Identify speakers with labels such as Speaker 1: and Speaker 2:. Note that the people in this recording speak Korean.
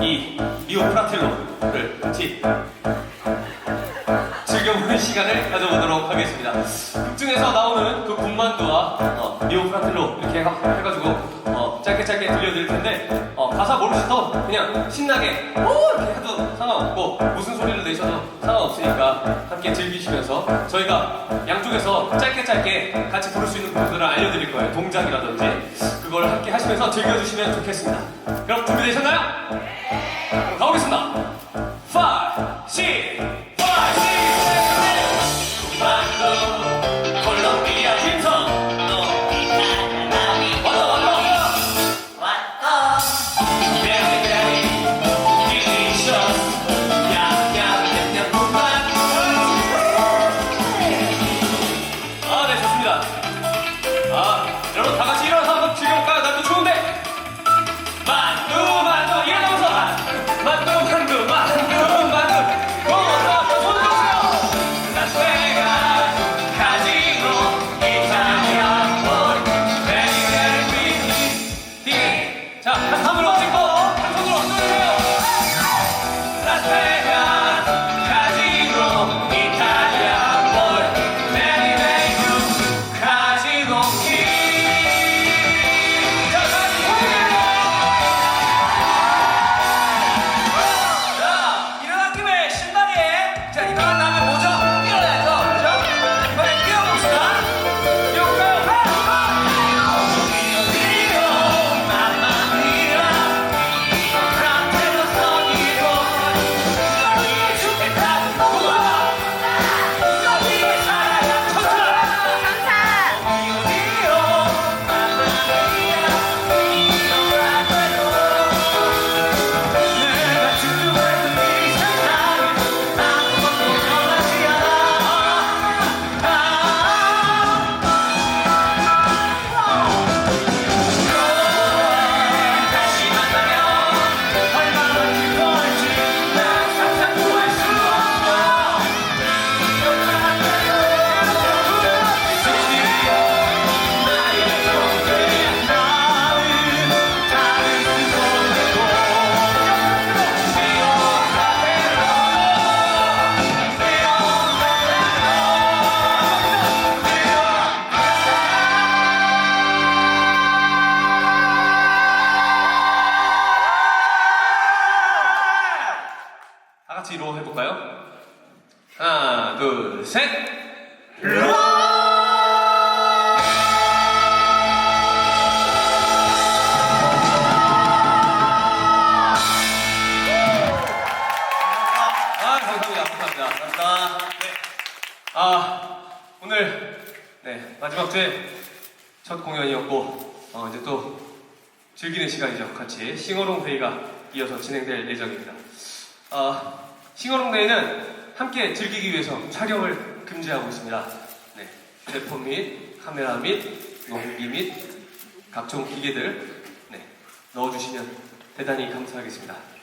Speaker 1: 이 미오 프라텔로를 같이 즐겨보는 시간을 가져보도록 하겠습니다. 극 중에서 나오는 그 군만두와 어, 미오 프라텔로 이렇게 해- 해가지고 어, 짧게 짧게 들려드릴 텐데 어, 가사 모르셔도 그냥 신나게 오 이렇게 해도 상관없고 무슨 소리를 내셔도 상관없으니까 함께 즐기시면서 저희가 양쪽에서 짧게 짧게 같이 부를 수 있는 부분들을 알려드릴 거예요. 동작이라든지 그걸 함께 하시면서 즐겨주시면 좋겠습니다. 그럼 준비되셨나요? 같이 이로 해볼까요? 하나, 둘, 셋. 아, 감사합니다. 감사합니다. 감사합니다. 네. 아, 오늘 네, 마지막 주에 첫 공연이었고 어, 이제 또 즐기는 시간이죠. 같이 싱어롱 데이가 이어서 진행될 예정입니다. 아, 싱어롱 데이는 함께 즐기기 위해서 촬영을 금지하고 있습니다. 네, 제품 및 카메라 및 농기 및 각종 기계들 네, 넣어주시면 대단히 감사하겠습니다.